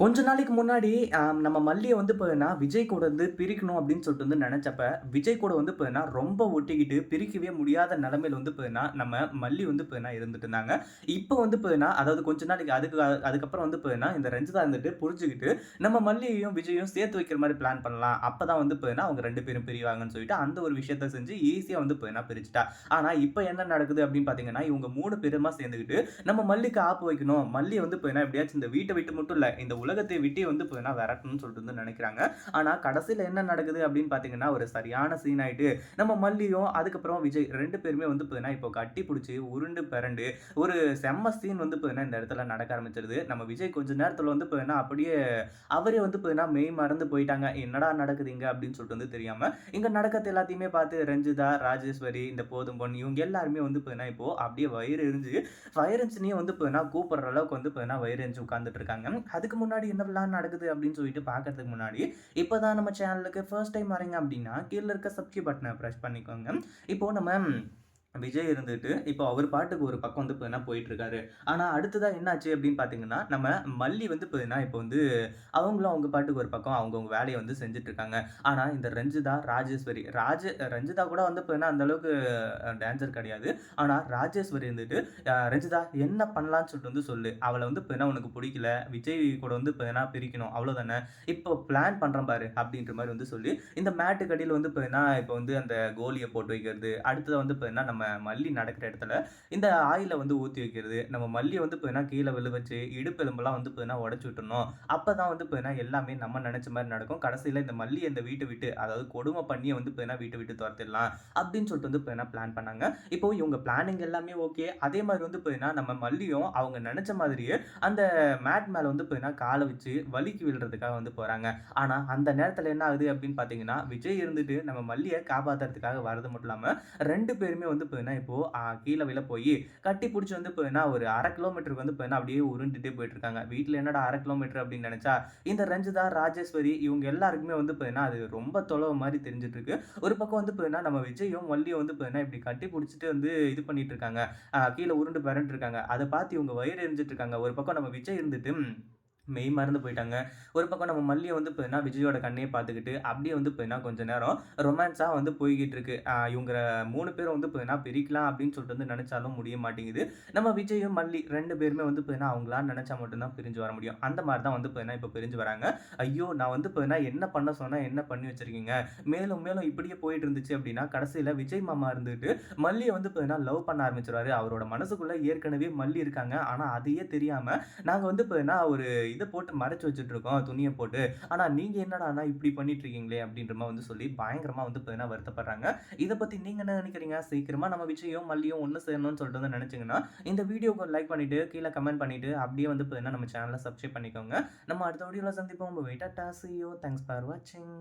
கொஞ்ச நாளைக்கு முன்னாடி நம்ம மல்லியை வந்து பார்த்தீங்கன்னா விஜய் கூட வந்து பிரிக்கணும் அப்படின்னு சொல்லிட்டு வந்து நினச்சப்ப விஜய் கூட வந்து பார்த்தீங்கன்னா ரொம்ப ஒட்டிக்கிட்டு பிரிக்கவே முடியாத நிலமையில் வந்து பார்த்தீங்கன்னா நம்ம மல்லி வந்து பார்த்தீங்கன்னா இருந்துட்டு இருந்தாங்க. இப்போ வந்து பார்த்தீங்கன்னா அதாவது கொஞ்ச நாளைக்கு அதுக்கு அதுக்கப்புறம் வந்து பார்த்தீங்கன்னா இந்த ரஞ்சிதா இருந்துட்டு புரிஞ்சுக்கிட்டு நம்ம மல்லியையும் விஜயும் சேர்த்து வைக்கிற மாதிரி பிளான் பண்ணலாம். அப்போ தான் வந்து பார்த்தீங்கன்னா அவங்க ரெண்டு பேரும் பிரிவாங்கன்னு சொல்லிட்டு அந்த ஒரு விஷயத்த செஞ்சு ஈஸியாக வந்து பார்த்தீங்கன்னா பிரிச்சுட்டா. ஆனால் இப்போ என்ன நடக்குது அப்படின்னு பார்த்தீங்கன்னா இவங்க மூணு பேருமா சேர்ந்துக்கிட்டு நம்ம மல்லிக்கு ஆப்பு வைக்கணும். மல்லி வந்து பார்த்தீங்கன்னா எப்படியாச்சும் இந்த வீட்டை விட்டு மட்டும் இல்லை இந்த உலகத்தை விட்டே வந்து பார்த்தீங்கன்னா விரட்டணும்னு சொல்லிட்டு வந்து நினைக்கிறாங்க. ஆனால் கடைசியில் என்ன நடக்குது அப்படின்னு பார்த்தீங்கன்னா ஒரு சரியான சீன் ஆகிட்டு நம்ம மல்லியும் அதுக்கப்புறம் விஜய் ரெண்டு பேருமே வந்து பார்த்தீங்கன்னா இப்போ கட்டி பிடிச்சி உருண்டு பிறண்டு ஒரு செம்ம சீன் வந்து பார்த்தீங்கன்னா இந்த இடத்துல நடக்க ஆரம்பிச்சிருது. நம்ம விஜய் கொஞ்ச நேரத்தில் வந்து பார்த்தீங்கன்னா அப்படியே அவரே வந்து பார்த்தீங்கன்னா மெய் மறந்து போயிட்டாங்க. என்னடா நடக்குதுங்க அப்படின்னு சொல்லிட்டு வந்து தெரியாமல் இங்கே நடக்கிறது எல்லாத்தையுமே பார்த்து ரஞ்சிதா ராஜேஸ்வரி இந்த போதும் பொன் இவங்க எல்லாருமே வந்து பார்த்தீங்கன்னா இப்போ அப்படியே வயிறு எரிஞ்சு வயிறு எரிஞ்சுனே வந்து பார்த்தீங்கன்னா கூப்பிடுற அளவுக்கு வந்து பார்த்தீங்கன்னா வயிறு எரிஞ்சு உட்காந்துட்டு இருக்காங்க. அதுக்கு முன்னாடி என்னெல்லாம் நடக்குது அப்படின்னு சொல்லிட்டு பார்க்கறதுக்கு முன்னாடி இப்போதான் நம்ம சேனலுக்கு ஃபர்ஸ்ட் டைம் வரீங்க அப்படின்னா கீழே இருக்க சப்ஸ்கிரைப் பட்டனை ப்ரெஸ் பண்ணிக்கோங்க. இப்போ நம்ம விஜய் இருந்துட்டு இப்போ அவர் பாட்டுக்கு ஒரு பக்கம் வந்து பார்த்தீங்கன்னா போயிட்டு இருக்காரு ஆனால் அடுத்ததாக என்னாச்சு அப்படின்னு பார்த்தீங்கன்னா நம்ம மல்லி வந்து பார்த்தீங்கன்னா இப்போ வந்து அவங்களும் அவங்க பாட்டுக்கு ஒரு பக்கம் அவங்கவுங்க வேலையை வந்து செஞ்சுட்டு இருக்காங்க ஆனால் இந்த ரஞ்சிதா ராஜேஸ்வரி ராஜ ரஞ்சிதா கூட வந்து பார்த்தீங்கன்னா அந்தளவுக்கு டான்சர் கிடையாது. ஆனால் ராஜேஸ்வரி இருந்துட்டு ரஞ்சிதா என்ன பண்ணலான்னு சொல்லிட்டு வந்து சொல்லு. அவளை வந்து பார்த்தீங்கன்னா உனக்கு பிடிக்கல. விஜய் கூட வந்து பார்த்தீங்கன்னா பிரிக்கணும். அவ்வளோதானே இப்போ பிளான் பண்ணுற பாரு அப்படின்ற மாதிரி வந்து சொல்லி இந்த மேட்டு கடியில் வந்து பார்த்தீங்கன்னா இப்போ வந்து அந்த கோலியை போட்டு வைக்கிறது. அடுத்ததாக வந்து பார்த்தீங்கன்னா நம்ம நம்ம மல்லி நடக்கிற இடத்துல இந்த ஆயிலை வந்து ஊற்றி வைக்கிறது. நம்ம மல்லியை வந்து பார்த்தீங்கன்னா கீழே விழு வச்சு இடுப்பு வந்து பார்த்தீங்கன்னா உடச்சி விட்டுறணும். அப்போ தான் வந்து பார்த்தீங்கன்னா எல்லாமே நம்ம நினச்ச மாதிரி நடக்கும். கடைசியில் இந்த மல்லி இந்த வீட்டை விட்டு அதாவது கொடுமை பண்ணியை வந்து பார்த்தீங்கன்னா வீட்டை விட்டு துரத்திடலாம் அப்படின்னு சொல்லிட்டு வந்து பார்த்தீங்கன்னா பிளான் பண்ணாங்க. இப்போ இவங்க பிளானிங் எல்லாமே ஓகே அதே மாதிரி வந்து போய்னா நம்ம மல்லியும் அவங்க நினச்ச மாதிரியே அந்த மேட் மேலே வந்து பார்த்தீங்கன்னா காலை வச்சு வலிக்கு விழுறதுக்காக வந்து போகிறாங்க ஆனால் அந்த நேரத்தில் என்ன ஆகுது அப்படின்னு பார்த்தீங்கன்னா விஜய் இருந்துட்டு நம்ம மல்லியை காப்பாற்றுறதுக்காக வரது மட்டும் இல்லாமல் ரெண்டு பேருமே வந்து பார்த்தீங்கன்னா இப்போ கீழே விழ போய் கட்டி பிடிச்சி வந்து பார்த்தீங்கன்னா ஒரு அரை கிலோமீட்டருக்கு வந்து பார்த்தீங்கன்னா அப்படியே உருண்டுட்டே போயிட்டு இருக்காங்க வீட்டில் என்னடா அரை கிலோமீட்டர் அப்படின்னு நினச்சா இந்த ரஞ்சிதா ராஜேஸ்வரி இவங்க எல்லாருக்குமே வந்து பார்த்தீங்கன்னா அது ரொம்ப தொலைவு மாதிரி தெரிஞ்சிட்டு இருக்கு ஒரு பக்கம் வந்து பார்த்தீங்கன்னா நம்ம விஜயும் மல்லியும் வந்து பார்த்தீங்கன்னா இப்படி கட்டி பிடிச்சிட்டு வந்து இது பண்ணிட்டு இருக்காங்க கீழே உருண்டு பிறண்டு இருக்காங்க அதை பார்த்து இவங்க வயிறு எரிஞ்சிட்டு இருக்காங்க ஒரு பக்கம் நம்ம விஜய் இருந்துட்டு மெய் மறந்து போயிட்டாங்க. ஒரு பக்கம் நம்ம மல்லியை வந்து பார்த்தீங்கன்னா விஜயோட கண்ணையே பார்த்துக்கிட்டு அப்படியே வந்து பார்த்தீங்கன்னா கொஞ்ச நேரம் ரொமான்ஸாக வந்து போய்கிட்டு இருக்கு. இவங்க மூணு பேரும் வந்து பார்த்தீங்கன்னா பிரிக்கலாம் அப்படின்னு சொல்லிட்டு வந்து நினச்சாலும் முடிய மாட்டேங்குது. நம்ம விஜயும் மல்லி ரெண்டு பேருமே வந்து பார்த்தீங்கன்னா அவங்களா நினச்சா மட்டும்தான் பிரிஞ்சு வர முடியும். அந்த மாதிரி தான் வந்து பார்த்தீங்கன்னா இப்போ பிரிஞ்சு வராங்க. ஐயோ நான் வந்து பார்த்தீங்கன்னா என்ன பண்ண சொன்னால் என்ன பண்ணி வச்சிருக்கீங்க? மேலும் மேலும் இப்படியே போயிட்டு இருந்துச்சு அப்படின்னா கடைசியில் விஜய் மாமா இருந்துட்டு மல்லியை வந்து பார்த்தீங்கன்னா லவ் பண்ண ஆரம்பிச்சிருவாரு. அவரோட மனசுக்குள்ளே ஏற்கனவே மல்லி இருக்காங்க. ஆனால் அதையே தெரியாமல் நாங்கள் வந்து பார்த்தீங்கன்னா ஒரு இதை போட்டு மறைச்சு வச்சுட்டு இருக்கோம் துணியை போட்டு. ஆனால் நீங்கள் என்னடானா இப்படி பண்ணிட்டு இருக்கீங்களே அப்படின்ற மாதிரி வந்து சொல்லி பயங்கரமாக வந்து பார்த்தீங்கன்னா வருத்தப்படுறாங்க. இதை பற்றி நீங்கள் என்ன நினைக்கிறீங்க? சீக்கிரமாக நம்ம விஜயும் மல்லியும் ஒன்று சேரணும்னு சொல்லிட்டு வந்து நினச்சிங்கன்னா இந்த வீடியோக்கு லைக் பண்ணிட்டு கீழே கமெண்ட் பண்ணிட்டு அப்படியே வந்து பார்த்தீங்கன்னா நம்ம சேனலை சப்ஸ்கிரைப் பண்ணிக்கோங்க. நம்ம அடுத்த வீடியோவில் சந்திப்போம். வெயிட்டா டாசியோ. தேங்க்ஸ் ஃபார் வாட்சிங்